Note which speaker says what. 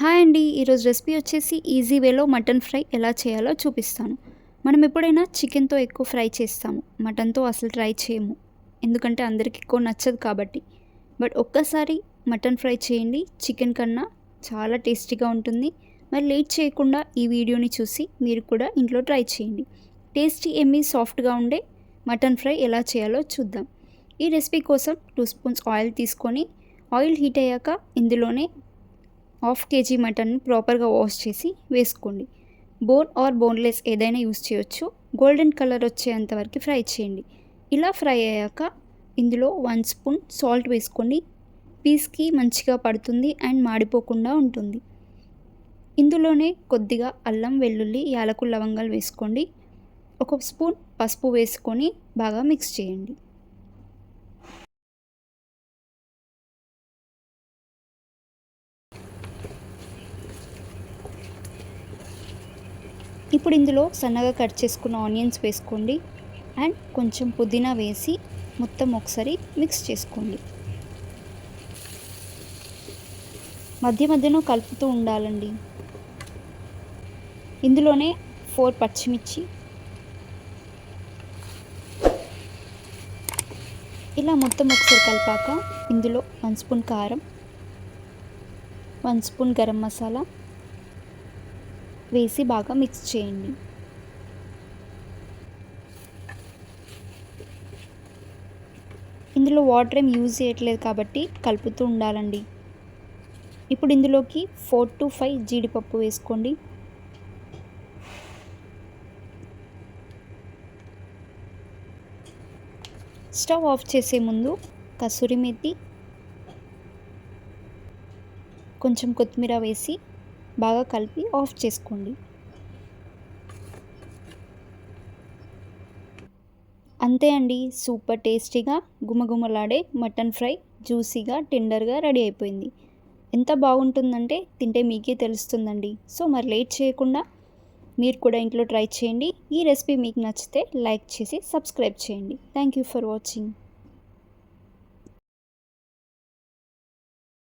Speaker 1: Hi అండి ఈరోజు recipe వచ్చేసి ఈజీ వేలో మటన్ ఫ్రై ఎలా చేయాలో చూపిస్తాను. మనం ఎప్పుడైనా చికెన్తో ఎక్కువ ఫ్రై చేస్తాము మటన్తో అసలు ట్రై చేయము. ఎందుకంటే అందరికి ఎక్కువ నచ్చదు కాబట్టి. బట్ ఒక్కసారి మటన్ ఫ్రై చేయండి చికెన్ కన్నా చాలా టేస్టీగా ఉంటుంది. మరి లేట్ చేయకుండా ఈ వీడియోని చూసి మీరు కూడా ఇంట్లో ట్రై చేయండి. టేస్టీ ఎమ్మి సాఫ్ట్గా ఉండే మటన్ ఫ్రై ఎలా చేయాలో చూద్దాం. ఈ రెసిపీ కోసం టూ స్పూన్స్ ఆయిల్ తీసుకొని ఆయిల్ హీట్ అయ్యాక ఇందులోనే హాఫ్ కేజీ మటన్ ప్రాపర్గా వాష్ చేసి వేసుకోండి. బోన్ ఆర్ బోన్లెస్ ఏదైనా యూస్ చేయొచ్చు. గోల్డెన్ కలర్ వచ్చేంత వరకు ఫ్రై చేయండి. ఇలా ఫ్రై అయ్యాక ఇందులో వన్ స్పూన్ సాల్ట్ వేసుకోండి. పీస్కి మంచిగా పడుతుంది అండ్ మాడిపోకుండా ఉంటుంది. ఇందులోనే కొద్దిగా అల్లం వెల్లుల్లి యాలకు లవంగాలు వేసుకోండి. ఒక స్పూన్ పసుపు వేసుకొని బాగా మిక్స్ చేయండి. ఇప్పుడు ఇందులో సన్నగా కట్ చేసుకున్న ఆనియన్స్ వేసుకోండి అండ్ కొంచెం పుదీనా వేసి మొత్తం ఒకసారి మిక్స్ చేసుకోండి. మధ్య మధ్యలో కలుపుతూ ఉండాలండి. ఇందులోనే ఫోర్ పచ్చిమిర్చి. ఇలా మొత్తం ఒకసారి కలిపాక ఇందులో వన్ స్పూన్ కారం వన్ స్పూన్ గరం మసాలా వేసి బాగా మిక్స్ చేయండి. ఇందులో వాటర్ ఏం యూజ్ చేయట్లేదు కాబట్టి కలుపుతూ ఉండాలండి. ఇప్పుడు ఇందులోకి ఫోర్ టు ఫైవ్ జీడిపప్పు వేసుకోండి. స్టవ్ ఆఫ్ చేసే ముందు కసూరి మెత్తి కొంచెం కొత్తిమీర వేసి బాగా కలిపి ఆఫ్ చేసుకోండి. అంతే అండి సూపర్ టేస్టీగా గుమగుమలాడే మటన్ ఫ్రై జ్యూసీగా టెండర్గా రెడీ అయిపోయింది. ఎంత బాగుంటుందంటే తింటే మీకే తెలుస్తుందండి. సో మరి లేట్ చేయకుండా మీరు కూడా ఇంట్లో ట్రై చేయండి. ఈ రెసిపీ మీకు నచ్చితే లైక్ చేసి సబ్స్క్రైబ్ చేయండి. Thank you for watching.